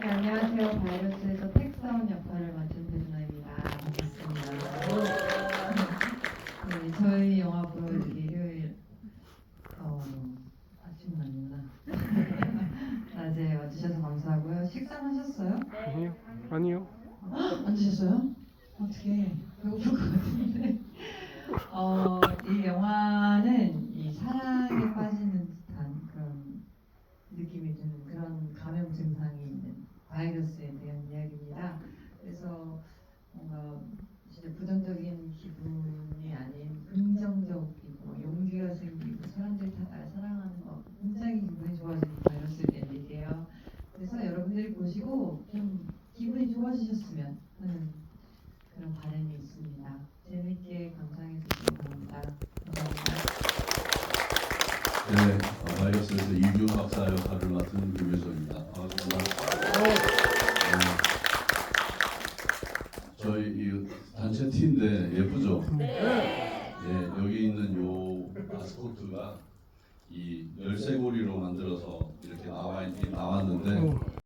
안녕하세요. 바이러스에서 텍사운 역할을 맡은 배준아입니다. 반갑습니다. 네, 저희 영화 보여드릴 일요일 어, 아침 아니구나. 낮에 와주셔서 감사하고요. 식사하셨어요? 아니요, 아니요. 안 드셨어요? 어떻게 배고플 것 같은데. 어, 이 영화는 이 사랑에 빠지는 듯한 그런 느낌이 드는 그런 감염 증상이 있는 바이러스에 대한 이야기입니다. 그래서 뭔가 진짜 부정적인 기분이 아닌 긍정적이고 용기가 생기고 사람들이 다 날 사랑하는 거 굉장히 기분이 좋아지는 바이러스에 대한 얘기예요. 그래서 여러분들이 좀 기분이 좋아지셨으면 하는 그런 바람이 있습니다. 재밌게 감상해 주시기 바랍니다. 감사합니다. 네, 어, 바이러스에서 이규 박사 역할을 맡은. 반갑습니다. 네. 저희 이 단체 티인데 예쁘죠? 네. 예, 여기 있는 요 마스코트가 이 열쇠고리로 만들어서 이렇게 나와 있, 나왔는데